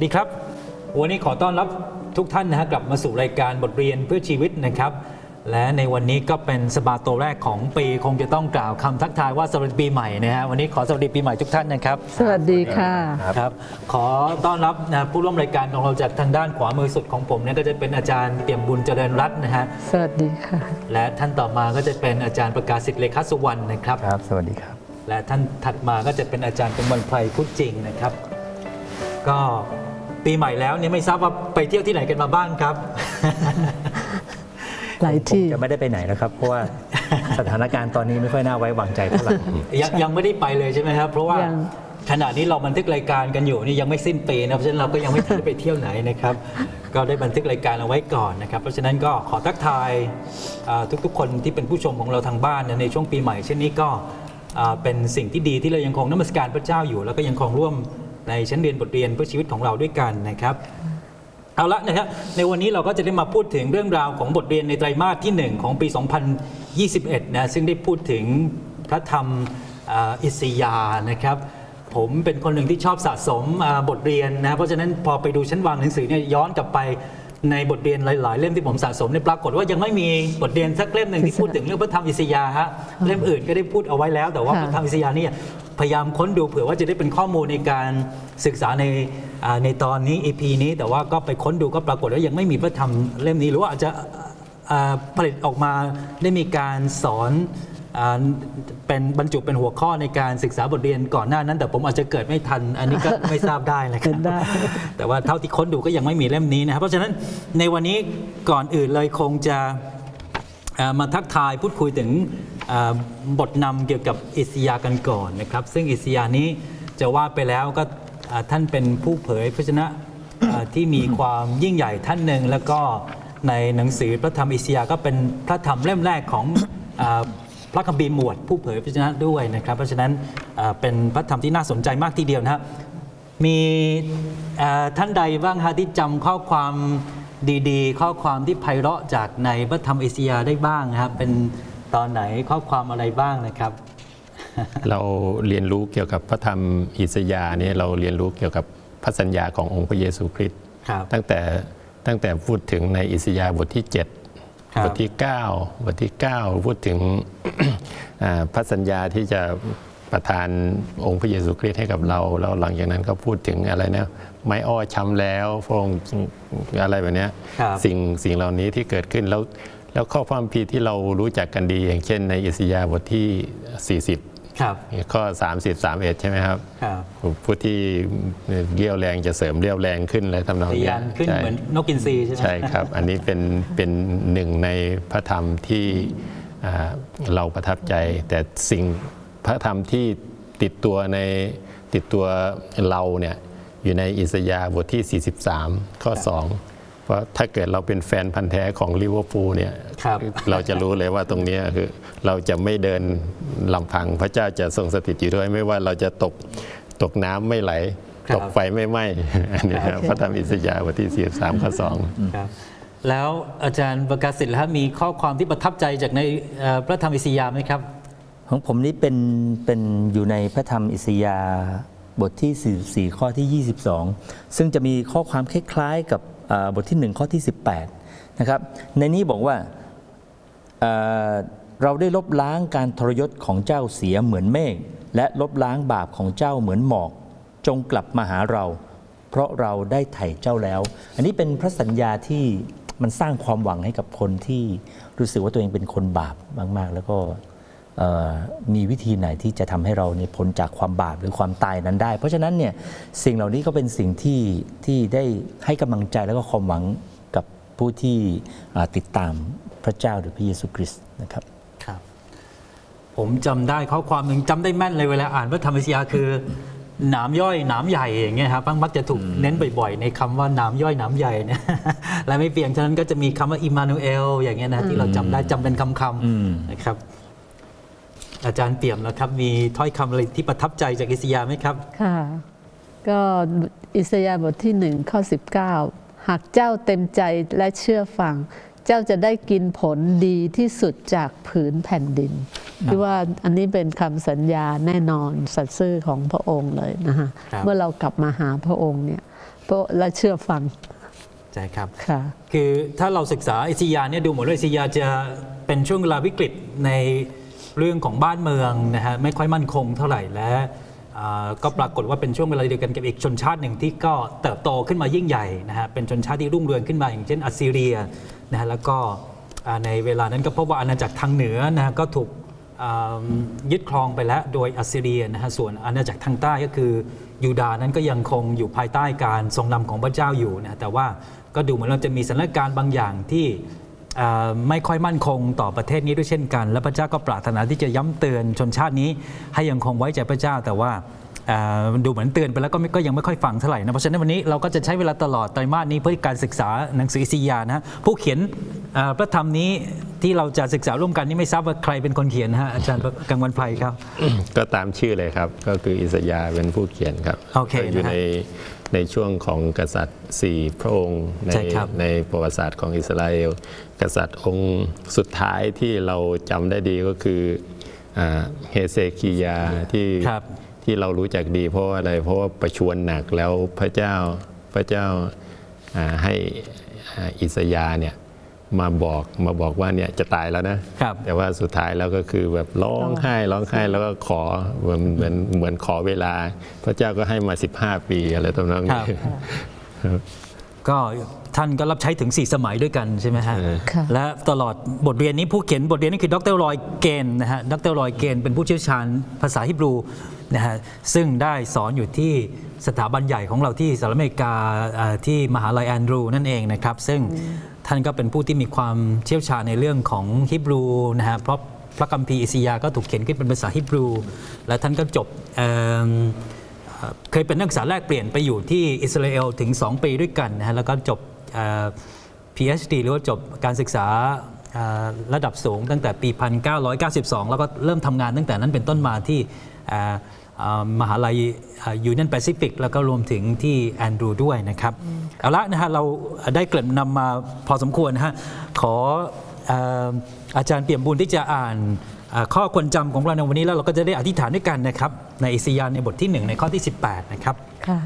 วัสดีครับ วันนี้ขอต้อนรับทุกท่านนะฮะกลับมาสู่รายการบทเรียนเพื่อชีวิตนะครับ และในวันนี้ก็เป็นสบาโตแรกของปีคงจะต้องกล่าวคำทักทายว่าสวัสดีปีใหม่นะฮะวันนี้ขอสวัสดีปีใหม่ทุกท่านนะครับสวัสดีค่ะ ครับขอต้อนรับนะผู้ร่วมรายการของเราจากทางด้านขวามือสุดของผมเนี่ยก็จะเป็นอาจารย์เปี่ยมบุญเจริญรัตน์นะฮะสวัสดีค่ะ และท่านต่อมาก็จะเป็นอาจารย์ประกาศสิทธิ์เลขาสุวรรณนะครับ ครับ สวัสดีครับ และท่านถัดมาก็จะเป็นอาจารย์กมลไพรพุทธจริงนะครับ ก็ ปีใหม่แล้วเนี่ยไม่ทราบว่าไปเที่ยวที่ไหนกันมาบ้างครับ หลายที่ผมจะไม่ได้ไปไหนนะครับเพราะว่าสถานการณ์ตอนนี้ไม่ค่อยน่าไว้วางใจเท่าไหร่ยังยังไม่ได้ไปเลยใช่ไหมครับ เพราะว่ายังขณะนี้เราบันทึกรายการกันอยู่นี่ยังไม่สิ้นปีนะเพราะฉะนั้นเราก็ยังไม่ทันได้ไปเที่ยวไหนนะครับ ก็ได้บันทึกรายการเอาไว้ก่อนนะครับ เพราะฉะนั้นก็ขอทักทายอ่าทุกๆ คนที่เป็นผู้ชมของเราทางบ้านนะในช่วงปีใหม่ เช่นนี้ก็อ่าเป็นสิ่งที่ดีที่เรายังคงนมัสการพระเจ้าอยู่ แล้วก็ยังคงร่วม ในชั้นเรียนบทเรียนเพื่อชีวิตของเราด้วยกันนะครับเอาละนะครับในวันนี้เราก็จะได้มาพูดถึงเรื่องราวของบทเรียนในไตรมาสที่ 1 ของปี 2021 นะซึ่งได้พูดถึงพระธรรมอ่าอิสยาห์นะครับผมเป็นคนหนึ่งที่ชอบสะสมอ่าบทเรียนนะเพราะฉะนั้นพอไปดูชั้นวางหนังสือเนี่ยย้อนกลับไปในบทเรียนหลาย ๆ เล่มที่ผมสะสมเนี่ยปรากฏว่ายังไม่มีบทเรียนสักเล่มหนึ่งที่พูดถึงเรื่องพระธรรมอิสยาห์ฮะเล่มอื่นก็ได้พูดเอาไว้แล้ว แต่ว่าค่ะพระธรรมอิสยาห์เนี่ย พยายามค้นดูเผื่อว่าจะได้เป็นข้อมูลในการศึกษาในอ่าในตอนนี้ EP นี้แต่ว่าก็ไปค้นดูก็ปรากฏว่ายังไม่มีพระธรรมเล่มนี้ หรือว่าอาจจะอ่าผลิตออกมาได้มีการสอนอ่าเป็นบรรจุเป็นหัวข้อในการศึกษาบทเรียนก่อนหน้านั้น แต่ผมอาจจะเกิดไม่ทัน อันนี้ก็ไม่ทราบได้นะครัเป็บนได้แต่ว่าเท่าที่ค้นดูก็ยังไม่มีเล่มนี้นะครับ เพราะฉะนั้นในวันนี้ก่อนอื่นเลยคงจะเอ่อมาทักทายพูดคุยถึงเอ่อ บทนำเกี่ยวกับอิสยากันก่อนนะครับ ซึ่งอิสยานี้จะว่าไปแล้วก็ท่านเป็นผู้เผยพระชนะที่มีความยิ่งใหญ่ท่านหนึ่งแล้วก็ในหนังสือพระธรรมอิสยาก็เป็นพระธรรมเล่มแรกของอพระคัมภีร์หมวดผู้เผยพระชนะด้วยนะครับ เพราะฉะนั้นเป็นพระธรรมที่น่าสนใจมากทีเดียวนะครับมีท่านใดบ้างฮะที่จำข้อความดีๆ ข้อความที่ไพเราะจากในพระธรรมอเชียได้บ้างนะครับเป็น ตอนไหนข้อความอะไรบ้างนะครับ เราเรียนรู้เกี่ยวกับพระธรรมอิสยาห์เนี่ยเราเรียนรู้เกี่ยวกับพระสัญญาขององค์พระเยซูคริสต์ครับตั้งแต่ตั้งแต่พูดถึงในอิสยาห์บทที่ครับ7บทที่9บทที่ 9 พูดถึงอ่าพระสัญญาที่จะประทานองค์พระเยซูคริสต์ให้กับเราแล้วหลังจากนั้นก็พูดถึงอะไรนะไม้อ้อช้ำแล้วพระองค์อะไรแบบเนี้ยครับสิ่งสิ่งเหล่านี้ที่เกิดขึ้นแล้ว แล้วข้อความพีร์ที่เรารู้จักกันดี อย่างเช่นในอิสยาห์บทที่ 40 ครับ ข้อ 30 31 ใช่ไหมครับครับ ผู้ที่เรี่ยวแรงจะเสริมเรี่ยวแรงขึ้นอะไรทำนองทะเนี้ยายนขึ้นใช่เหมือนนกกินซีใช่ไหมใช่ครับ อันนี้เป็นเป็นหนึ่งในพระธรรมที่อ่าเราประทับใจ แต่สิ่งพระธรรมที่ติดตัวในติดตัวเราเนี่ยอยู่ในอิสยาห์บทที่ 43 ข้อ 2 เพราะถ้าเกิดเราเป็นแฟนพันธ์แท้ของลิเวอร์พูลเนี่ยครับ เราจะรู้เลยว่าตรงเนี้ยคือเราจะไม่เดินลำพังพระเจ้าจะทรงสถิตอยู่ด้วย ไม่ว่าเราจะตกตกน้ำไม่ไหล ครับ ตกไฟไม่ไหม้ อันนี้ครับพระธรรมอิสยาห์บทที่ 43ข้อ2 ครับ แล้วอาจารย์ประกาศสิทธิ์แล้วมีข้อความที่ประทับใจจากในเอ่อพระธรรมอิสยาห์ไหมครับ ของผมนี่เป็นเป็นอยู่ในพระธรรมอิสยาห์บทที่ 44 ข้อที่ 22 ซึ่งจะมีข้อความคล้ายๆกับอ่า บทที่ 1 ข้อที่ 18นะครับในนี้บอกว่าเราได้ลบล้างการทรยศของเจ้าเสียเหมือนเมฆและลบล้างบาปของเจ้าเหมือนหมอก จงกลับมาหาเรา เพราะเราได้ไถ่เจ้าแล้ว อันนี้เป็นพระสัญญาที่มันสร้างความหวังให้กับคนที่รู้สึกว่าตัวเองเป็นคนบาปมาก ๆ แล้วก็ มีวิธีไหนที่จะทำให้เราเนี่ยพ้นจากความบาปหรือความตายนั้นได้ เพราะฉะนั้นเนี่ยสิ่งเหล่านี้ก็เป็นสิ่งที่ที่ได้ให้กำลังใจแล้วก็ความหวังกับผู้ที่อ่าติดตามพระเจ้าหรือพระเยซูคริสต์นะครับครับ ผมจำได้ข้อความหนึ่งจำได้แม่นเลยเวลาอ่านพระธรรมอิสยาห์คือหนามย่อยหนามใหญ่อย่างเงี้ยครับมักจะถูกเน้นบ่อยๆ ในคำว่าหนามย่อยหนามใหญ่เนี่ยและไม่เพียงเท่านั้นก็จะมีคำว่าอิมมานูเอลอย่างเงี้ยนะที่เราจำได้จำเป็นคำอืมๆนะครับ อาจารย์เปี่ยมนะครับ มีถ้อยคำอะไรที่ประทับใจจากอิสยาห์ไหมครับ ค่ะ ก็อิสยาห์บทที่หนึ่งข้อ 19 หากเจ้าเต็มใจและเชื่อฟัง เจ้าจะได้กินผลดีที่สุดจากผืนแผ่นดินที่ว่าอันนี้เป็นคำสัญญาแน่นอนสัตย์ซื่อของพระองค์เลยนะคะครับเมื่อเรากลับมาหาพระองค์เนี่ยพระและเชื่อฟังใช่ครับค่ะคือถ้าเราศึกษาอิสยาห์เนี่ยดูเหมือนว่าอิสยาห์จะเป็นช่วงเวลาวิกฤตใน เรื่องของบ้านเมืองนะฮะไม่ค่อยมั่นคงเท่าไหร่และก็ปรากฏว่าเป็นช่วงเวลาเดียวกันกับอีกชนชาติหนึ่งที่ก็เติบโตขึ้นมายิ่งใหญ่นะฮะเป็นชนชาติที่รุ่งเรืองขึ้นมาอย่างเช่นอัสซีเรียนะฮะแล้วก็ในเวลานั้นก็พบว่าอาณาจักรทางเหนือนะฮะก็ถูกยึดครองไปแล้วโดยอัสซีเรียนะฮะส่วนอาณาจักรทางใต้ก็คือยูดาห์นั้นก็ยังคงอยู่ภายใต้การทรงนำของพระเจ้าอยู่นะแต่ว่าก็ดูเหมือนเราจะมีสถานการณ์บางอย่างที่ ไม่ค่อยมั่นคงต่อประเทศนี้ด้วยเช่นกัน และพระเจ้าก็ปรารถนาที่จะย้ำเตือนชนชาตินี้ ให้ยังคงไว้ใจพระเจ้าแต่ว่าเอ่อดูเหมือนเตือนไปแล้วก็ไม่ก็ยังไม่ค่อยฟังเท่าไหร่นะเพราะฉะนั้นวันนี้เราก็จะใช้เวลาตลอดไตรมาสนี้เพื่อการศึกษาหนังสืออิสยาห์นะฮะผู้เขียนเอ่อพระธรรมนี้ที่เราจะศึกษาร่วมกันนี่ไม่ทราบว่าใครเป็นคนเขียนนะฮะอาจารย์กังวันไพรครับ ก็ตามชื่อเลยครับ ก็คืออิสยาห์เป็นผู้เขียนครับโอเคอยู่นะฮะในในช่วงของกษัตริย์สี่พระองค์ในใช่ครับในประวัติศาสตร์ของอิสราเอล กษัตริย์องค์สุดท้ายที่เราจำได้ดีก็คืออ่าเฮเซคียาที่ครับที่เรารู้จักดีเพราะว่าอะไรเพราะว่าประชวรหนักแล้วพระเจ้าพระเจ้าอ่าให้อ่าอิสยาห์เนี่ยมาบอกมาบอกว่าเนี่ยจะตายแล้วนะครับแต่ว่าสุดท้ายแล้วก็คือแบบร้องไห้ร้องไห้แล้วก็ขอเหมือนเหมือนเหมือนขอเวลา พระเจ้าก็ให้มา 15 ปีอะไรตรงนั้นครับก็ ท่านก็รับใช้ถึง 4 สมัยด้วยกันใช่ไหมฮะ ค่ะและตลอดบทเรียนนี้ผู้เขียนบทเรียนนี้คือดรลอยเกนนะฮะ ดรลอยเกนเป็นผู้เชี่ยวชาญภาษาฮิบรูนะฮะ ซึ่งได้สอนอยู่ที่สถาบันใหญ่ของเราที่สหรัฐอเมริกาอ่าที่มหาลัยแอนดรูนั่นเองนะครับ ซึ่งท่านก็เป็นผู้ที่มีความเชี่ยวชาญในเรื่องของฮิบรูนะฮะ เพราะพระคัมภีร์อิสยาห์ก็ถูกเขียนขึ้นเป็นภาษาฮิบรู และท่านก็จบเอิ่มเอ่อเคยเป็นนักศึกษาแลกเปลี่ยนไปอยู่ที่อิสราเอลถึง 2 ปีด้วยกันนะฮะแล้วก็จบเอ่อ PhD หรือว่าจบการศึกษาเอ่อระดับสูงตั้งแต่ปี 1992 แล้วก็เริ่มทำงานตั้งแต่นั้นเป็นต้นมาที่เอ่อเอ่อมหาลัยยูเนียนแปซิฟิกแล้วก็รวมถึงที่แอนดรูด้วยนะครับ เอาละนะฮะเราได้เกริ่นนำมาพอสมควรนะฮะขอเอ่ออาจารย์เปี่ยมบุญที่จะอ่านเอ่อ ข้อควรจำของเราในวันนี้แล้วเราก็จะได้อธิษฐานด้วยกันนะครับ ในอิสยาห์ในบทที่ 1 ในข้อที่ 18 นะครับค่ะ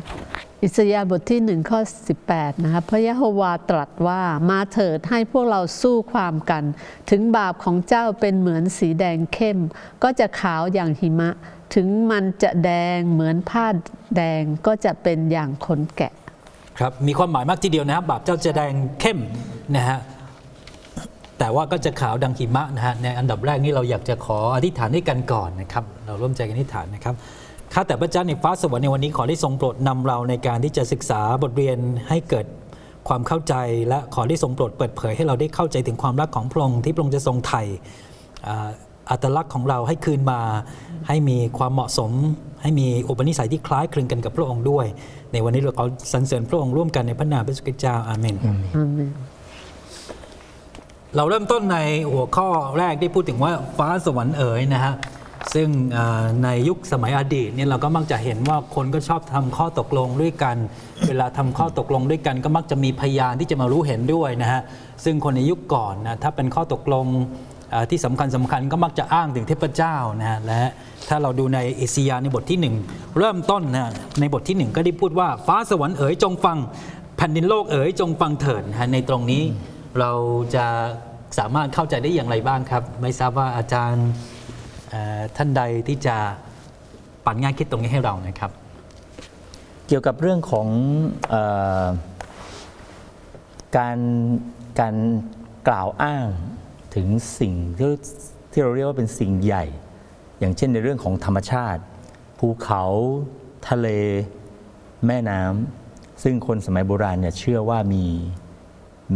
อิสยาห์บทที่หนึ่งข้อ 18 นะครับพระยะโฮวาตรัสว่ามาเถิดให้พวกเราสู้ความกัน ถึงบาปของเจ้าเป็นเหมือนสีแดงเข้ม ก็จะขาวอย่างหิมะ ถึงมันจะแดงเหมือนผ้าแดงก็จะเป็นอย่างขนแกะ ครับ มีความหมายมากทีเดียวนะครับบาปเจ้าจะแดงเข้มนะฮะ แต่ว่าก็จะขาวดังหิมะนะฮะในอันดับแรกนี้เราอยากจะขออธิษฐานด้วยกันก่อนนะครับเราร่วมใจกันอธิษฐานนะครับข้าแต่พระเจ้าในฟ้าสวรรค์ในวันนี้ขอได้ทรงโปรดนำเราในการที่จะศึกษาบทเรียนให้เกิดความเข้าใจ และขอได้ทรงโปรดเปิดเผยให้เราได้เข้าใจถึงความรักของพระองค์ที่พระองค์จะทรงไถ่อัตลักษณ์ของเราให้คืนมา ให้มีความเหมาะสม ให้มีอุปนิสัยที่คล้ายคลึงกันกับพระองค์ด้วย ในวันนี้เราขอสรรเสริญพระองค์ร่วมกันในพระนามพระสุคริสต์เจ้าอาเมนอา เราเริ่มต้นในหัวข้อแรกที่พูดถึงว่าฟ้าสวรรค์เอ๋ยนะฮะซึ่งในยุคสมัยอดีตเนี่ยเราก็มักจะเห็นว่าคนก็ชอบทำข้อตกลงด้วยกัน เวลาทำข้อตกลงด้วยกัน ก็มักจะมีพยานที่จะมารู้เห็นด้วยนะฮะซึ่งคนในยุคก่อนนะถ้าเป็นข้อตกลงที่สำคัญสำคัญก็มักจะอ้างถึงเทพเจ้านะฮะและถ้าเราดูในเอเซียในบทที่หนึ่งเริ่มต้นนะในบทที่หนึ่งก็ได้พูดว่าฟ้าสวรรค์เอ๋ยจงฟังแผ่นดินโลกเอ๋ยจงฟังเถิดนะในตรงนี้ เราจะสามารถเข้าใจได้อย่างไรบ้างครับ ไม่ทราบว่าอาจารย์ท่านใดที่จะปั่นง่ายคิดตรงนี้ให้เรานะครับ เกี่ยวกับเรื่องของอการการกล่าวอ้างถึงสิ่งที่ที่เราเรียกว่าเป็นสิ่งใหญ่ อย่างเช่นในเรื่องของธรรมชาติ ภูเขาทะเล แม่น้ำซึ่งคนสมัยโบราณเนี่ยเชื่อว่ามี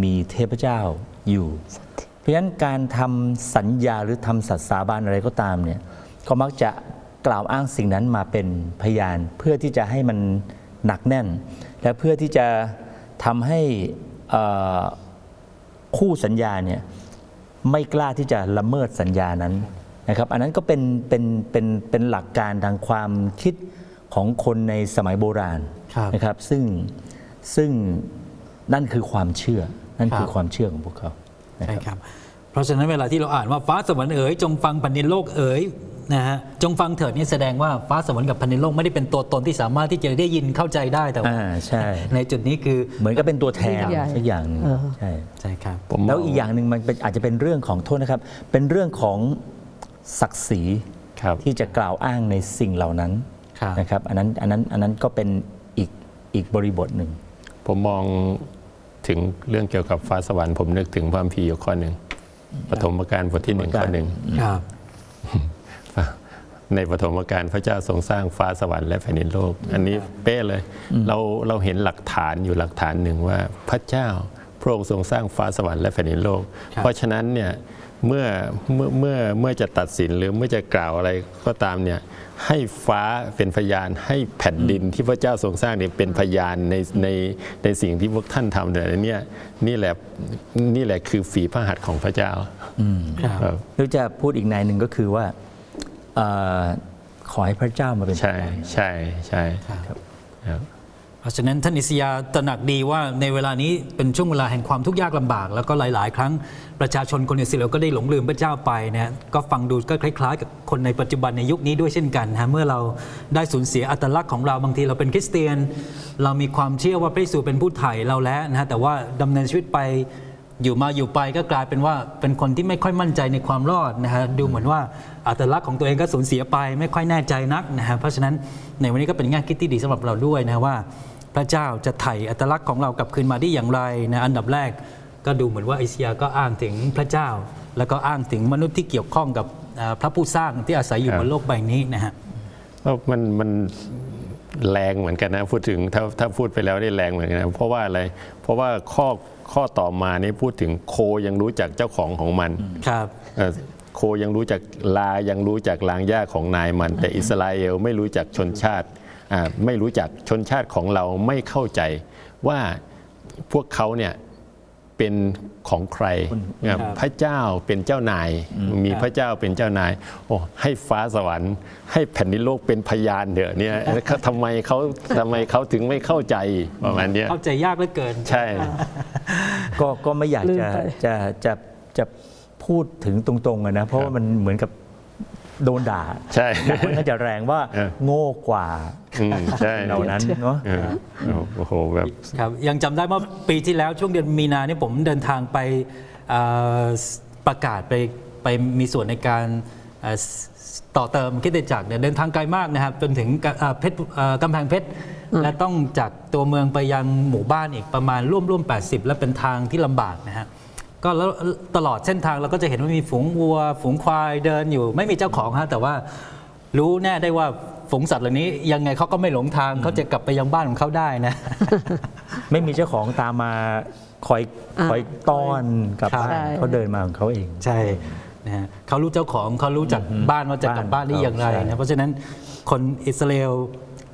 มีเทพเจ้าอยู่ เพราะฉะนั้นการทำสัญญาหรือทำสัตย์สาบานอะไรก็ตามเนี่ยก็มักจะกล่าวอ้างสิ่งนั้นมาเป็นพยาน เพื่อที่จะให้มันหนักแน่น และเพื่อที่จะทำให้เอ่อคู่สัญญาเนี่ยไม่กล้าที่จะละเมิดสัญญานั้นนะครับอันนั้นก็เป็นเป็นเป็นเป็นหลักการทางความคิดของคนในสมัยโบราณครับนะครับซึ่งซึ่ง นั่นคือความเชื่อ นั่นคือครับความเชื่อของพวกเขานะใช่ครับครับ เพราะฉะนั้นเวลาที่เราอ่านว่าฟ้าสวรรค์เอ๋ยจงฟังแผ่นดินโลกเอ๋ยนะฮะจงฟังเถิดนี่แสดงว่าฟ้าสวรรค์กับแผ่นดินโลกไม่ได้เป็นตัวตนที่สามารถที่จะได้ยินเข้าใจได้แต่ว่าอ่าใช่ในจุดนี้คือเหมือนกับเป็นตัวแทนใหญ่สักอย่างหนึงเออใช่ใช่ครับผมมแล้วอีกอย่างหนึ่งมันเป็นอาจจะเป็นเรื่องของโทษนะครับ เป็นเรื่องของศักดิ์ศรีครับที่จะกล่าวอ้างในสิ่งเหล่านั้นครับนะครับอันนั้นอันนั้นอันนั้นก็เป็นอีกอีกบริบทหนึ่งผมมอง ถึงเรื่องเกี่ยวกับฟ้าสวรรค์ผมนึกถึงพระคัมภีร์อยู่ข้อหนึ่งปฐมกาลบทที่หนึ่งข้อหนึ่งครับในปฐมกาลพระเจ้าทรงสร้างฟ้าสวรรค์และแผ่นดินโลก อันนี้เป๊ะเลย เราเราเห็นหลักฐานอยู่หลักฐานหนึ่งว่าพระเจ้าพระองค์ทรงสร้างฟ้าสวรรค์และแผ่นดินโลกครับเพราะฉะนั้นเนี่ยเมื่อเมื่อเมื่อเมื่อจะตัดสินหรือเมื่อจะกล่าวอะไรก็ตามเนี่ย ให้ฟ้าเป็นพยานให้แผ่นดินที่พระเจ้าทรงสร้างเนี่ยเป็นพยานในในในสิ่งที่พวกท่านทำเนี่ยเนี่ยนี่แหละนี่แหละคือฝีพระหัตถ์ของพระเจ้าครับครับหรือจะพูดอีกในหนึ่งก็คือว่าเออขอให้พระเจ้ามาเป็นใช่ใช่ใช่ครับครับ เพราะฉะนั้นท่านอิสยาตระหนักดีว่าในเวลานี้เป็นช่วงเวลาแห่งความทุกข์ยากลำบาก แล้วก็หลาย ๆ ครั้งประชาชนคนอิสราเอลก็ได้หลงลืมพระเจ้าไปนะก็ฟังดูก็คล้าย ๆ กับคนในปัจจุบันในยุคนี้ด้วยเช่นกันนะเมื่อเราได้สูญเสียอัตลักษณ์ของเราบางทีเราเป็นคริสเตียน เรามีความเชื่อว่าพระเยซูเป็นผู้ไถ่เราแล้วนะฮะแต่ว่าดำเนินชีวิตไป อยู่มาอยู่ไปก็กลายเป็นว่าเป็นคนที่ไม่ค่อยมั่นใจในความรอดนะฮะดูเหมือนว่าอัตลักษณ์ของตัวเองก็สูญเสียไป ไม่ค่อยแน่ใจนักนะฮะเพราะฉะนั้นในวันนี้ก็เป็นแง่คิดที่ดีสำหรับเราด้วยนะว่า พระเจ้าจะไถ่อัตลักษณ์ของเรากลับคืนมาได้อย่างไรนะอันดับแรก ก็ดูเหมือนว่าไอเซียก็อ้างถึงพระเจ้า แล้วก็อ้างถึงมนุษย์ที่เกี่ยวข้องกับพระผู้สร้างที่อาศัยอยู่บนโลกใบนี้นะฮะมันมัน แรงเหมือนกันนะพูดถึงถ้าถ้าพูดไปแล้วได้แรงเหมือนกันนะเพราะว่าอะไรเพราะว่าข้อข้อต่อมานี่พูดถึงโคยังรู้จักเจ้าของของมันครับเอ่อโคยังรู้จักลายังรู้จักลางหญ้าของนายมัน แต่อิสราเอลไม่รู้จักชนชาติอ่าไม่รู้จักชนชาติของเราไม่เข้าใจว่าพวกเขาเนี่ย เป็นของใครอ่าพระเจ้าเป็นเจ้านาย มีพระเจ้าเป็นเจ้านายโอ้ให้ฟ้าสวรรค์ให้แผ่นดินโลกเป็นพยานเถอะเนี่ยเขาทำไมเขาทำไมเขาถึงไม่เข้าใจประมาณเนี้ยเข้าใจยากเหลือเกิน ใช่ ก็ก็ไม่อยากลืมจะไปจะจะจะพูดถึงตรงๆอะนะเพราะว่ามันเหมือนกับ โดนด่าใช่มันก็จะแรงว่าเออโง่กว่าอืมใช่เหล่านั้นเนาะเออโอ้โหแบบครับยังจำได้เมื่อปีที่แล้วช่วงเดือนมีนาเนี่ยผมเดินทางไปเอ่อประกาศไปไปมีส่วนในการเอ่อต่อเติมคริดจักรเนี่ยเดินทางไกลมากนะครับจนถึงกะเอ่อเพชรเอ่อกำแพงเพชรและต้องจากตัวเมืองไปยังหมู่บ้านอีกประมาณร่วมร่วม80 และเป็นทางที่ลำบากนะฮะ ก็แล้วตลอดเส้นทางเราก็จะเห็นว่ามีฝูงวัว ฝูงควายเดินอยู่ ไม่มีเจ้าของฮะแต่ว่ารู้แน่ได้ว่าฝูงสัตว์เหล่านี้ยังไงเขาก็ไม่หลงทางเขาจะกลับไปยังบ้านของเขาได้นะ ไม่มีเจ้าของตามมาคอยอะคอยต้อนกลับครับบ้านใช่เขาเดินมาของเขาเอง ใช่นะฮะเขารู้เจ้าของเขารู้จักบ้านว่าจะกลับบ้านได้อย่างไรใช่นะเพราะฉะนั้นคนอิสราเอล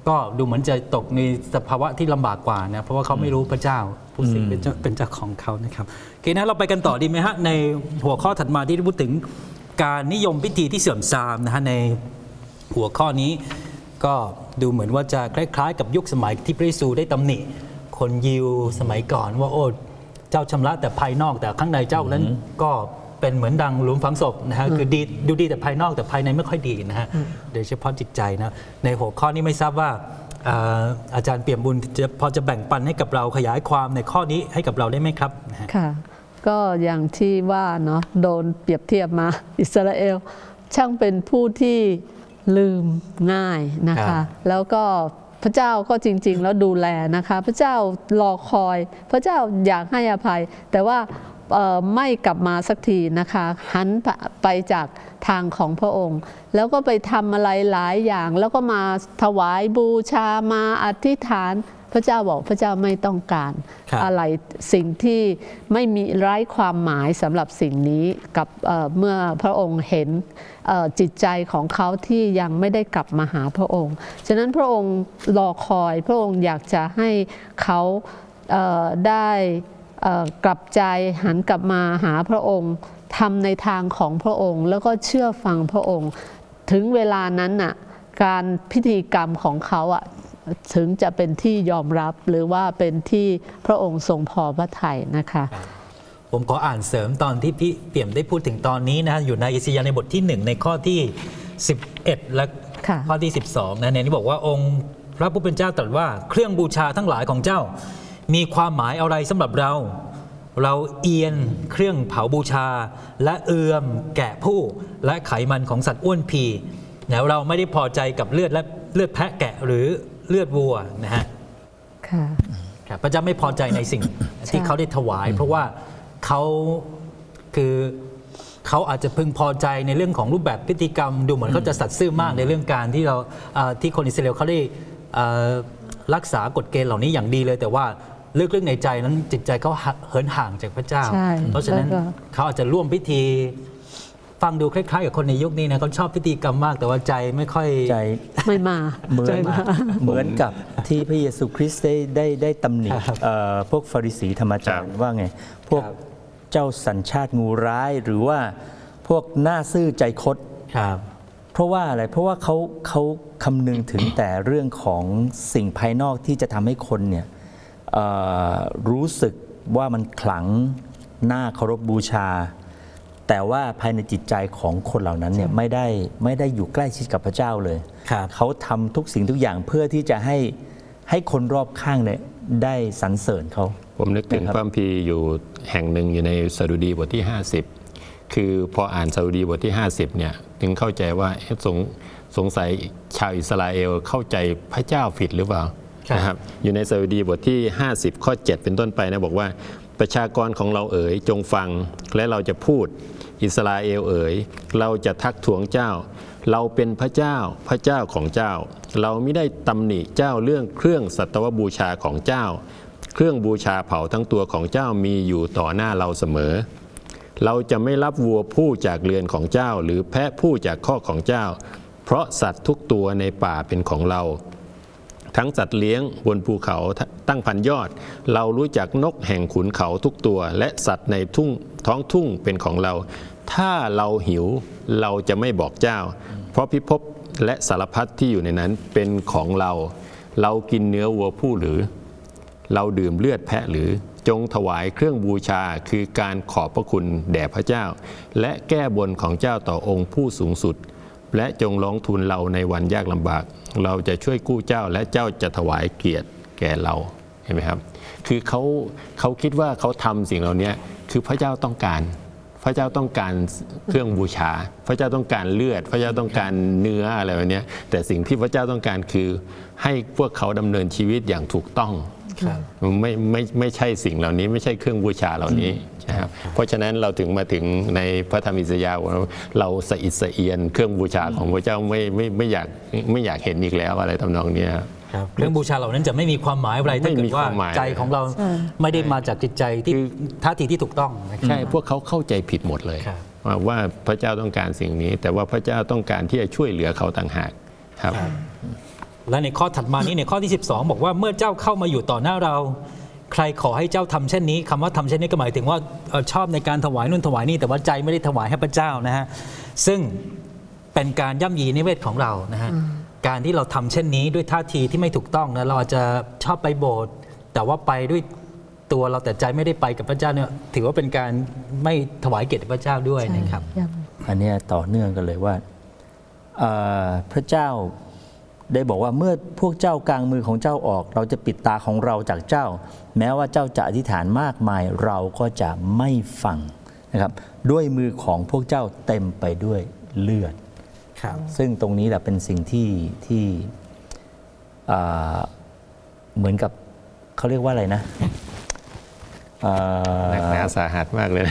ก็ดูเหมือนจะตกในสภาวะที่ลำบากกว่านะเพราะว่าเขาไม่รู้พระเจ้าผู้สิ่งเป็นเจ้าเป็นเจ้าของเขานะครับโอเคนะเราไปกันต่อดีไหมฮะในหัวข้อถัดมาที่พูดถึงการนิยมพิธีที่เสื่อมทรามนะฮะในหัวข้อนี้ก็ดูเหมือนว่าจะคล้ายๆ กับยุคสมัยที่พระเยซูได้ตำหนิ คนยิวสมัยก่อนว่าโอ้เจ้าชำระแต่ภายนอกแต่ข้างในเจ้านั้นก็ เป็นเหมือนดังหลุมฝังศพนะฮะคือดีดูดีแต่ภายนอกแต่ภายในไม่ค่อยดีนะฮะโดยเฉพาะจิตใจนะในหัวข้อนี้ไม่ทราบว่าอ่าอาจารย์เปี่ยมบุญจะพอจะแบ่งปันให้กับเราขยายความในข้อนี้ให้กับเราได้ไหมครับนะฮะค่ะก็อย่างที่ว่าเนาะโดนเปรียบเทียบมาอิสราเอล ช่างเป็นผู้ที่ลืมง่ายนะครัคะบแล้วก็พระเจ้าก็จริง ๆ แล้วดูแลนะคะ พระเจ้ารอคอย พระเจ้าอยากให้อภัย แต่ว่าเอ่อ ไม่กลับมาสักทีนะคะหันไปจากทางของพระองค์ แล้วก็ไปทำอะไรหลายอย่าง แล้วก็มาถวายบูชามาอธิษฐาน พระเจ้าบอกพระเจ้าไม่ต้องการครับอะไรสิ่งที่ไม่มีไร้ความหมายสำหรับสิ่งนี้กับเอ่อเมื่อพระองค์เห็นเอ่อจิตใจของเขาที่ยังไม่ได้กลับมาหาพระองค์ ฉะนั้นพระองค์รอคอยพระองค์อยากจะให้เขาเอ่อได้เอ่อ กลับใจหันกลับมาหาพระองค์ทำในทางของพระองค์ แล้วก็เชื่อฟังพระองค์ ถึงเวลานั้นน่ะการพิธีกรรมของเขาอะถึงจะเป็นที่ยอมรับหรือว่าเป็นที่พระองค์ทรงพอพระทัยนะคะโผมขออ่านเสริมตอนที่พี่เปี่ยมได้พูดถึงตอนนี้นะอยู่ในอิสยาห์ในบทที่ 1 ในข้อที่ 11 และค่ะข้อที่ 12นะเนี่ยนี่บอกว่าองค์พระผู้เป็นเจ้าตรัสว่าเครื่องบูชาทั้งหลายของเจ้า มีความหมายอะไรสำหรับเรา เราเอียนเครื่องเผาบูชา และเอือมแกะผู้และไขมันของสัตว์อ้วนพีนะเราไม่ได้พอใจกับเลือดและเลือดแพะแกะหรือเลือดวัวนะฮะค่ะครับพระเจ้าไม่พอใจในสิ่งใช่ที่เขาได้ถวาย เพราะว่าเขาคือเขาอาจจะพึงพอใจในเรื่องของรูปแบบพฤติกรรม ดูเหมือนเขาจะสัตย์ซื่อมากในเรื่องการที่เราอ่าที่คนอิสราเอลเขาได้อ่ารักษากฎเกณฑ์เหล่านี้อย่างดีเลย แต่ว่า ลึกๆในใจนั้นจิตใจเขาเหินห่างจากพระเจ้า ใช่เพราะฉะนั้นแล้วก็ เขาอาจจะร่วมพิธี ฟังดูคล้ายๆ กับคนในยุคนี้นะเขาชอบพิธีกรรมมากแต่ว่าใจไม่ค่อย ใจไม่มา เหมือใจนมาเหมือนกับที่พระเยซูคริสต์ได้ได้ได้ตำหนิเอ่อพวกฟาริสีธรรมจารย์ว่าไง พวกครับเจ้าสัญชาติงูร้ายหรือว่าพวกหน้าซื่อใจคดครับ เพราะว่าอะไรเพราะว่าเขาเขาคำนึงถึงแต่เรื่องของสิ่งภายนอกที่จะทำให้คนเนี่ยเอ่อ รู้สึกว่ามันขลังน่าเคารพบูชา แต่ว่าภายในจิตใจของคนเหล่านั้นเนี่ยไม่ได้ไม่ได้อยู่ใกล้ชิดกับพระเจ้าเลยครับเขาทำทุกสิ่งทุกอย่างเพื่อที่จะให้ให้คนรอบข้างเนี่ยได้สรรเสริญเขา ผมนึกถึงนะครับพระคัมภีร์อยู่แห่งหนึ่งอยู่ในสดุดีบทที่ 50 คือพออ่านสดุดีบทที่ 50เนี่ยถึงเข้าใจว่าเอ๊ะสงสงสัยชาวอิสราเอลเข้าใจพระเจ้าผิดหรือเปล่าครับ นะครับอยู่ในสดุดีบทที่ 50 ข้อ 7 เป็นต้นไปนะบอกว่าประชากรของเราเอ๋ยจงฟังและเราจะพูดอิสราเอลเอ๋ยเราจะทักท้วงเจ้า เราเป็นพระเจ้าพระเจ้าของเจ้า เราไม่ได้ตำหนิเจ้าเรื่องเครื่องสัตวบูชาของเจ้า เครื่องบูชาเผาทั้งตัวของเจ้ามีอยู่ต่อหน้าเราเสมอ เราจะไม่รับวัวผู้จากเรือนของเจ้า หรือแพะผู้จากข้อของเจ้า เพราะสัตว์ทุกตัวในป่าเป็นของเรา ทั้งสัตว์เลี้ยงบนภูเขาตั้งพันยอด เรารู้จักนกแห่งขุนเขาทุกตัว และสัตว์ในทุ่งท้องทุ่งเป็นของเรา ถ้าเราหิวเราจะไม่บอกเจ้า เพราะพิภพและสารพัดที่อยู่ในนั้นเป็นของเรา เรากินเนื้อวัวผู้หรือ เราดื่มเลือดแพะหรือจงถวายเครื่องบูชาคือการขอบพระคุณแด่พระเจ้า และแก้บนของเจ้าต่อองค์ผู้สูงสุด และจงร้องทูลเราในวันยากลำบาก เราจะช่วยกู้เจ้าและเจ้าจะถวายเกียรติแก่เราเห็นไหมครับ คือเขาเขาคิดว่าเขาทำสิ่งเหล่านี้คือพระเจ้าต้องการ พระเจ้าต้องการเครื่องบูชา พระเจ้าต้องการเลือด พระเจ้าต้องการเนื้ออะไรแบบเนี้ยแต่สิ่งที่พระเจ้าต้องการคือให้พวกเขาดำเนินชีวิตอย่างถูกต้องครับไม่ไม่ไม่ใช่สิ่งเหล่านี้ไม่ใช่เครื่องบูชาเหล่านี้ นะครับเพราะฉะนั้นเราถึงมาถึงในพระธรรมอิสยาห์ว่าเราสะอิดสะเอียน เครื่องบูชาของพระเจ้าไม่ไม่ไม่อยากไม่อยากเห็นอีกแล้วอะไรทำนองเนี้ยครับเครื่องบูชาเหล่านั้นจะไม่มีความหมายอะไรถ้าไม่เกิมีดว่าความหมายใจของเราใช่ไม่ได้มาจากจิตใจที่คือท่าทีที่ถูกต้องนะครับใช่พวกเขาเข้าใจผิดหมดเลยครับว่าว่าพระเจ้าต้องการสิ่งนี้ แต่ว่าพระเจ้าต้องการที่จะช่วยเหลือเขาต่างหากครับ และในข้อถัดมานี้ในข้อที่ 12 บอกว่าเมื่อเจ้าเข้ามาอยู่ต่อหน้าเรา ใครขอให้เจ้าทำเช่นนี้คำว่าทำเช่นนี้ก็หมายถึงว่าเอ่อชอบในการถวายนู่นถวายนี่แต่ว่าใจไม่ได้ถวายให้พระเจ้านะฮะซึ่งเป็นการย่ำยีนิเวศของเรานะฮะการที่เราทำเช่นนี้ด้วยท่าทีที่ไม่ถูกต้องนะเราอาจจะชอบไปโบสถ์แต่ว่าไปด้วยตัวเราแต่ใจไม่ได้ไปกับพระเจ้าเนี่ยถือว่าเป็นการไม่ถวายเกียรติพระเจ้าด้วยนะครับยังอันเนี้ยต่อเนื่องกันเลยว่าเอ่อพระเจ้า ได้บอกว่าเมื่อพวกเจ้ากลางมือของเจ้าออก เราจะปิดตาของเราจากเจ้า แม้ว่าเจ้าจะอธิษฐานมากมายเราก็จะไม่ฟังนะครับด้วยมือของพวกเจ้าเต็มไปด้วยเลือดครับซึ่งตรงนี้แหละเป็นสิ่งที่ที่อ่าเหมือนกับเขาเรียกว่าอะไรนะอ่าหนักหนาสาหัสมากเลย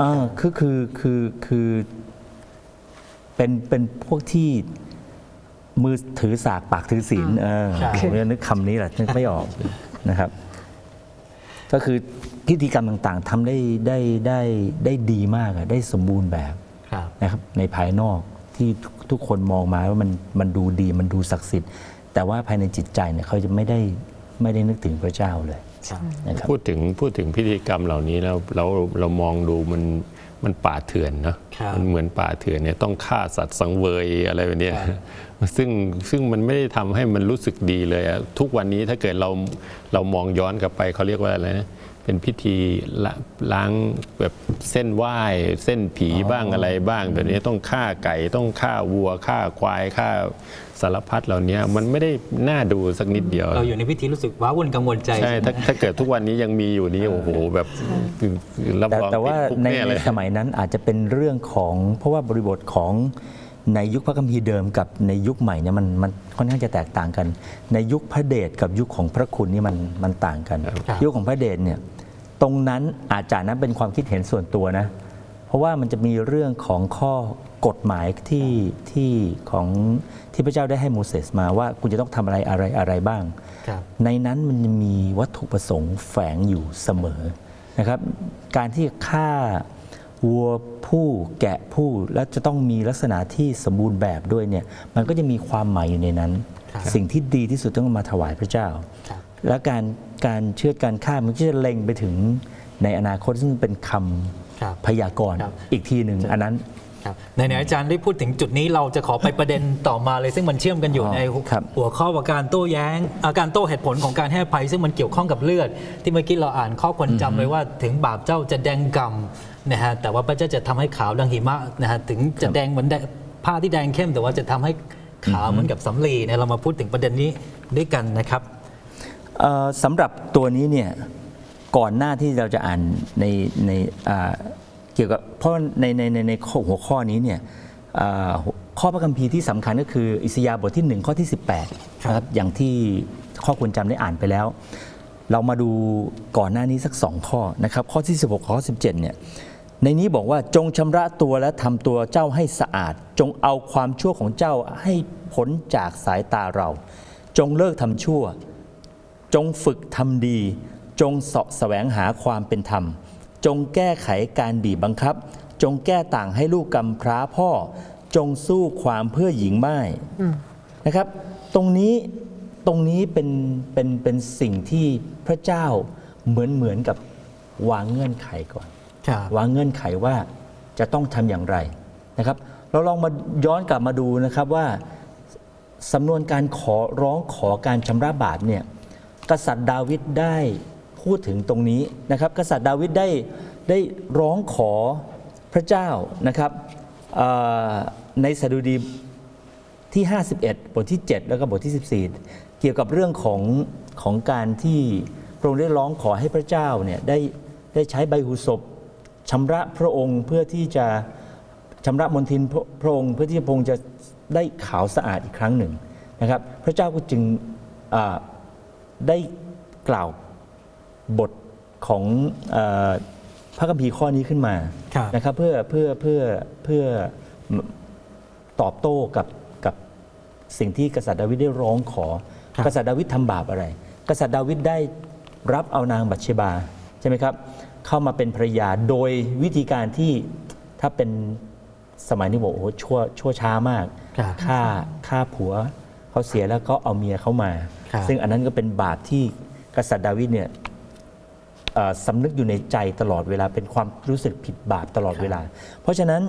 อ่าคือคือคือคือเป็นเป็นพวกที่ มือถือสากปากถือศีลเออครับผมจะนึกคำนี้แหละนึกไม่ออกนะครับ ก็คือพิธีกรรมต่างๆทำได้ได้ได้ได้ดีมากอะได้สมบูรณ์แบบครับนะครับ ในภายนอกที่ทุกทุกคนมองมาว่ามันมันดูดีมันดูศักดิ์สิทธิ์ แต่ว่าภายในจิตใจเนี่ยเขาจะไม่ได้ไม่ได้นึกถึงพระเจ้าเลยครับนะครับพูดถึงพูดถึงพิธีกรรมเหล่านี้แล้วเราเรามองดูมันมันป่าเถื่อนเนาะครับมันเหมือนป่าเถื่อนเนี่ยต้องฆ่าสัตว์สังเวยอะไรแบบเนี้ย ซึ่งซึ่งมันไม่ได้ทำให้มันรู้สึกดีเลยอะทุกวันนี้ถ้าเกิดเราเรามองย้อนกลับไปเขาเรียกว่าอะไรนะเป็นพิธีละล้างแบบเส้นไหว้เส้นผีบ้างอะไรบ้างแบบนี้ต้องฆ่าไก่ต้องฆ่าวัวฆ่าควายฆ่าสารพัดเหล่านี้มันไม่ได้น่าดูสักนิดเดียว เราอยู่ในพิธีรู้สึกว้าวุ่นกังวลใจใช่ไหมถ้าถ้าเกิดทุกวันนี้ยังมีอยู่นี่โอ้โหแบบรับแต่รองแต่ว่าติดคุกในแน่ในเลยสมัยนั้นอาจจะเป็นเรื่องของเพราะว่าบริบทของ ในยุคพระคัมภีร์เดิมกับในยุคใหม่เนี่ยมันมันค่อนข้างจะแตกต่างกัน ในยุคพระเดชกับยุคของพระคุณนี่มันมันต่างกันครับยุคของพระเดชเนี่ยตรงนั้นอาจจะนั้นเป็นความคิดเห็นส่วนตัวนะ เพราะว่ามันจะมีเรื่องของข้อกฎหมายที่ที่ของที่พระเจ้าได้ให้โมเสสมาว่าคุณจะต้องทำอะไรอะไรอะไรบ้างครับในนั้นมันจะมีวัตถุประสงค์แฝงอยู่เสมอนะครับ การที่ฆ่า วัวผู้แกะผู้แล้วจะต้องมีลักษณะที่สมบูรณ์แบบด้วยเนี่ยมันก็จะมีความหมายอยู่ในนั้นครับสิ่งที่ดีที่สุดต้องมาถวายพระเจ้าครับและการการเชื่อดการฆ่ามันก็จะเล็งไปถึงในอนาคตซึ่งเป็นคครับำพยากรณ์ครับอีกทีหนึ่งอันนั้น ครับในไหนๆอาจารย์ได้พูดถึงจุดนี้เราจะขอไปประเด็นต่อมาเลยซึ่งมันเชื่อมกันอยู่อ๋อในครับหัวข้อว่าการโต้แย้งอาการโต้เหตุผลของการให้อภัย ซึ่งมันเกี่ยวข้องกับเลือด ที่เมื่อกี้เราอ่านข้อควรจำไว้ว่าถึงบาปเจ้าจะแดงกำนะฮะแต่ว่าพระเจ้าจะทำให้ขาวดังหิมะนะฮะถึงจะแดงเหมือนแดงผ้าที่แดงเข้ม แต่ว่าจะทำให้ขาวเหมือนกับสำลีเนี่ยเรามาพูดถึงประเด็นนี้ด้วยกันนะครับเอ่อสำหรับตัวนี้เนี่ยก่อนหน้าที่เราจะอ่านในในอ่า เกี่ยวกับเพราะในในในในข้อหัวข้อนี้เนี่ยอ่าข้อพระคัมภีร์ที่สำคัญก็คืออิสยาห์บทที่ 1 ข้อที่ 18นะครับอย่างที่ข้อควรจำได้อ่านไปแล้ว เรามาดูก่อนหน้านี้สัก 2 ข้อนะครับข้อที่ 16 ข้อ 17เนี่ยในนี้บอกว่าจงชำระตัวและทำตัวเจ้าให้สะอาด จงเอาความชั่วของเจ้าให้พ้นจากสายตาเรา จงเลิกทำชั่ว จงฝึกทำดี จงเสาะแสวงหาความเป็นธรรม จงแก้ไขการบีบบังคับ จงแก้ต่างให้ลูกกำพร้าพ่อ จงสู้ความเพื่อหญิงไม้นะครับ ตรงนี้ตรงนี้เป็นเป็นเป็นสิ่งที่พระเจ้าเหมือนเหมือนกับวางเงื่อนไขก่อนครับวางเงื่อนไขว่าจะต้องทำอย่างไรนะครับ เราลองมาย้อนกลับมาดูนะครับว่าสำนวนการขอร้องขอการชำระบาปเนี่ยกษัตริย์ดาวิดได้ พูดถึงตรงนี้นะครับ กษัตริย์ดาวิดได้ได้ร้องขอพระเจ้านะครับในสดุดีที่ 51 บทที่ 7 แล้วก็บทที่ 14 เกี่ยวกับเรื่องของของการที่พระองค์ได้ร้องขอให้พระเจ้าเนี่ยได้ได้ใช้ใบหูศพชำระพระองค์เพื่อที่จะชำระมนทินพระพระองค์เพื่อที่พระองค์จะได้ขาวสะอาดอีกครั้งหนึ่งนะครับ พระเจ้าก็จึงได้กล่าว บทของเออพระคัมภีร์ข้อนี้ขึ้นมาครับนะครับเพื่อเพื่อเพื่อเพื่อตอบโต้กับกับสิ่งที่กษัตริย์ดาวิดได้ร้องขอครับกษัตริย์ดาวิดทำบาปอะไร กษัตริย์ดาวิดได้รับเอานางบัตเชบาใช่ไหมครับเข้ามาเป็นภรรยาโดยวิธีการที่ถ้าเป็นสมัยนี้บอกโอ้โหชั่วชั่วช้ามากครับฆ่าฆ่าผัวเขาเสียแล้วก็เอาเมียเขามาครับซึ่งอันนั้นก็เป็นบาปที่กษัตริย์ดาวิดเนี่ยเอ่อ สำนึกอยู่ในใจตลอดเวลาเป็นความรู้สึกผิดบาปตลอดเวลา เพราะฉะนั้น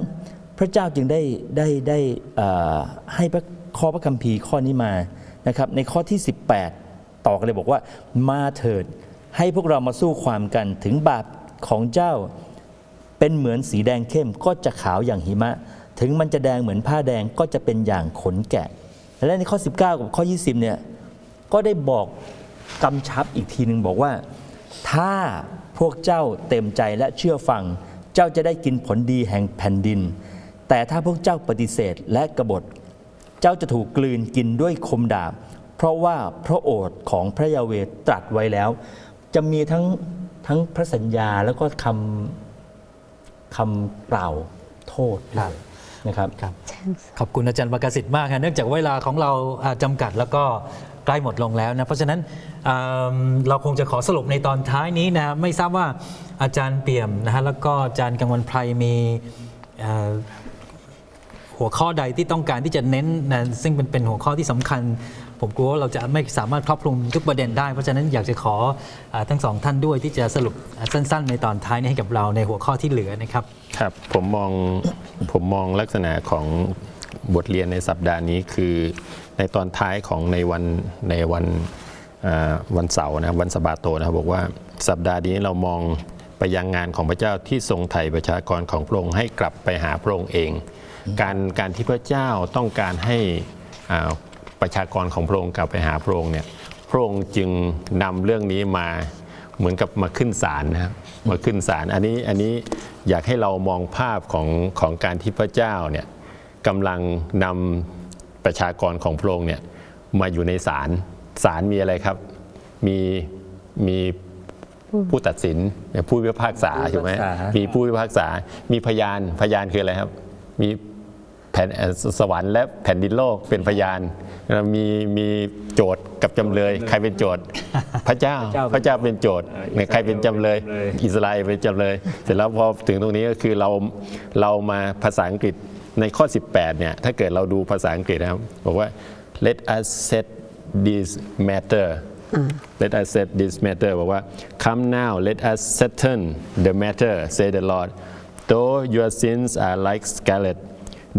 พระเจ้าจึงได้ได้ได้เอ่อให้พระข้อพระคัมภีร์ข้อนี้มานะครับในข้อที่ 18 ต่อกันเลยบอกว่ามาเถิดให้พวกเรามาสู้ความกันถึงบาปของเจ้าเป็นเหมือนสีแดงเข้มก็จะขาวอย่างหิมะ ถึงมันจะแดงเหมือนผ้าแดงก็จะเป็นอย่างขนแกะ และในข้อ 19 กับข้อ 20เนี่ยก็ได้บอกกำชับอีกทีหนึ่งบอกว่า ถ้าพวกเจ้าเต็มใจและเชื่อฟัง เจ้าจะได้กินผลดีแห่งแผ่นดิน แต่ถ้าพวกเจ้าปฏิเสธและกบฏ เจ้าจะถูกกลืนกินด้วยคมดาบ เพราะว่าพระโอษฐ์ของพระยาเวตรัสไว้แล้ว จะมีทั้งทั้งพระสัญญาแล้วก็คำคำกล่าวโทษด้วยนะครับครับขอบคุณอาจารย์ประกาศิทธิ์มากครับเนื่องจากเวลาของเราอ่าจำกัดแล้วก็ ใกล้หมดลงแล้วนะเพราะฉะนั้นอ่าเราคงจะขอสรุปในตอนท้ายนี้นะไม่ทราบว่าอาจารย์เปี่ยมนะฮะแล้วก็อาจารย์กังวลไพรมีหัวข้อใดที่ต้องการที่จะเน้นนะซึ่งเป็นเป็นหัวข้อที่สำคัญ ผมกลัวว่าเราจะไม่สามารถครอบคลุมทุกประเด็นได้เพราะฉะนั้นอยากจะขออทั้งสองท่านด้วยที่จะสรุปสั้น ๆ ในตอนท้ายนี้ให้กับเราในหัวข้อที่เหลือนะครับครับผมมองผมมองลักษณะของบทเรียนในสัปดาห์นี้คือ ในตอนท้ายของในวันในวันวันเสาร์นะวันสบาโตนะครับบอกว่าสัปดาห์นี้เรามองไปยังงานของพระเจ้าที่ทรงไถ่ประชากรของพระองค์ให้กลับไปหาพระองค์เอง การการที่พระเจ้าต้องการให้ประชากรของพระองค์กลับไปหาพระองค์เนี่ยพระองค์จึงนำเรื่องนี้มาเหมือนกับมาขึ้นศาลนะครับมาขึ้นศาลอันนี้อันนี้อยากให้เรามองภาพของของการที่พระเจ้าเนี่ยกำลังนำ ประชากรของพระองค์เนี่ยมาอยู่ในศาลศาลมีอะไรครับ มีมีผู้ตัดสินผู้พิพากษาผู้พิพากษาถูกไหมมีมีผู้พิพากษา มีพยานพยานคืออะไรครับ มีแผ่นเอ่อสวรรค์และแผ่นดินโลกเป็นพยานแล้วมีมีโจทย์กับจำเลย ใครเป็นโจทย์ พระเจ้าพระเจ้าเป็นโจทย์เนี่ยใครเป็นจำเลย อิสราเอลเป็นจำเลย เสร็จแล้วพอถึงตรงนี้ก็คือเราเรามาภาษาอังกฤษ ในข้อ 18เนี่ยถ้าเกิดเราดูภาษาอังกฤษนะครับบอกว่า let us set this matter let us set this matter บอกว่า come now let us settle the matter say the Lord though your sins are like scarlet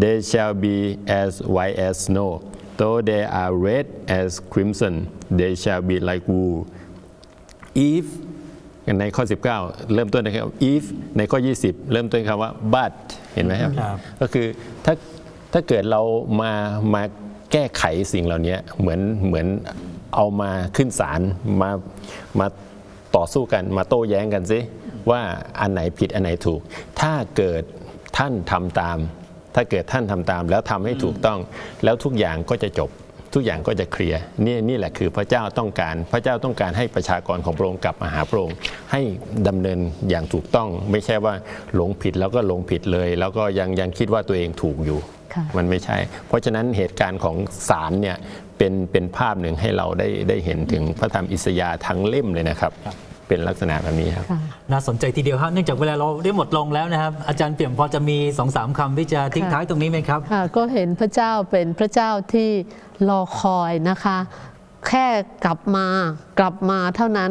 they shall be as white as snow though they are red as crimson they shall be like wool if ในข้อ 19 เริ่มต้นนะครับ if ในข้อ 20 เริ่มต้นคำว่า but เห็นไหมครับครับ ก็คือถ้าถ้าเกิดเรามามาแก้ไขสิ่งเหล่านี้เหมือนเหมือนเอามาขึ้นศาลมามาต่อสู้กันมาโต้แย้งกันสิว่าอันไหนผิดอันไหนถูก ถ้าเกิดท่านทำตาม ถ้าเกิดท่านทำตาม แล้วทำให้ถูกต้อง แล้วทุกอย่างก็จะจบ ทุกอย่างก็จะเคลียร์นี่นี่แหละคือพระเจ้าต้องการ พระเจ้าต้องการให้ประชากรของพระองค์กลับมาหาพระองค์ให้ดำเนินอย่างถูกต้อง ไม่ใช่ว่าหลงผิดแล้วก็หลงผิดเลย แล้วก็ยังยังคิดว่าตัวเองถูกอยู่ค่ะมันไม่ใช่ เพราะฉะนั้นเหตุการณ์ของศาลเนี่ยเป็นเป็นภาพหนึ่งให้เราได้ได้เห็นถึงพระธรรมอิสยาห์ทั้งเล่มเลยนะครับ เป็นลักษณะแบบนี้ครับ น่าสนใจทีเดียวครับเนื่องจากเวลาเราได้หมดลงแล้วนะครับ อาจารย์เปี่ยมพอจะมี2อสามคำที่จะทิ้งค่ะท้ายตรงนี้ไหมครับ ค่ะก็เห็นพระเจ้าเป็นพระเจ้าที่รอคอยนะคะ แค่กลับมากลับมาเท่านั้น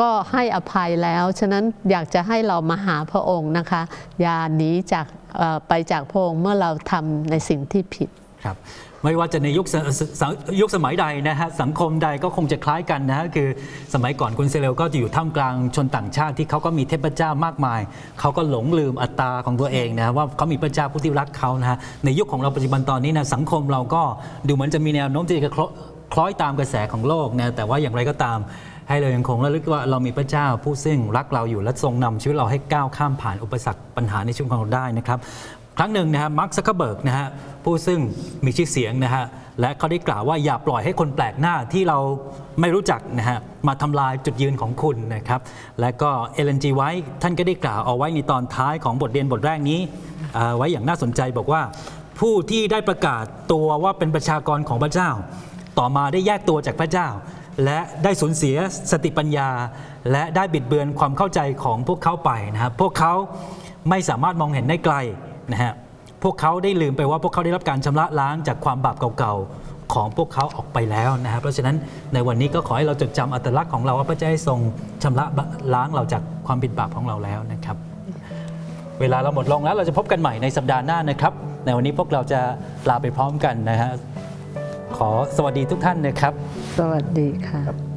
ก็ให้อภัยแล้ว ฉะนั้นอยากจะให้เรามาหาพระองค์นะคะ อย่าหนีจากเอ่อไปจากพระองค์เมื่อเราทำในสิ่งที่ผิดครับ ไม่ว่าจะในยุคสสสยุคสมัยใดนะฮะสังคมใดก็คงจะคล้ายกันนะฮะคือสมัยก่อนคุณเซเลลก็จะอยู่ท่ามกลางชนต่างชาติที่เขาก็มีเทพเจ้ามากมาย เขาก็หลงลืมอัตตาของตัวเองนะฮะว่าเขามีพระเจ้าผู้ที่รักเขานะฮะในยุคของเราปัจจุบันตอนนี้นะสังคมเราก็ดูเหมือนจะมีแนวโน้มที่จะคล้อคล้อยตามกระแสของโลกนะแต่ว่าอย่างไรก็ตามให้เรายังคงระลึกว่าเรามีพระเจ้าผู้ซึ่งรักเราอยู่และทรงนำชีวิตเราให้ก้าวข้ามผ่านอุปสรรคปัญหาในชีวิตของเราได้นะครับ ครั้งหนึ่งนะฮะมาร์คซักเคเบิร์กนะฮะผู้ซึ่งมีชื่อเสียงนะฮะและเขาได้กล่าวว่าอย่าปล่อยให้คนแปลกหน้าที่เราไม่รู้จักนะฮะมาทำลายจุดยืนของคุณนะครับ และก็เอเลนจีไว้ท่านก็ได้กล่าวเอาไว้ในตอนท้ายของบทเรียนบทแรกนี้ ไว้อย่างน่าสนใจบอกว่า ผู้ที่ได้ประกาศตัวว่าเป็นประชากรของพระเจ้า ต่อมาได้แยกตัวจากพระเจ้า และได้สูญเสียสติปัญญา และได้บิดเบือนความเข้าใจของพวกเขาไปนะครับพวกเขาไม่สามารถมองเห็นได้ไกล นะฮะพวกเขาได้ลืมไปว่าพวกเขาได้รับการชำระล้างจากความบาปเก่าๆของพวกเขาออกไปแล้วนะครับเพราะฉะนั้นในวันนี้ก็ขอให้เราจดจำอัตลักษณ์ของเราว่าพระเจ้าทรงชำระล้างเราจากความผิดบาปของเราแล้วนะครับ เวลาเราหมดลงแล้วเราจะพบกันใหม่ในสัปดาห์หน้านะครับ ในวันนี้พวกเราจะลาไปพร้อมกันนะฮะขอสวัสดีทุกท่านนะครับ สวัสดีค่ะ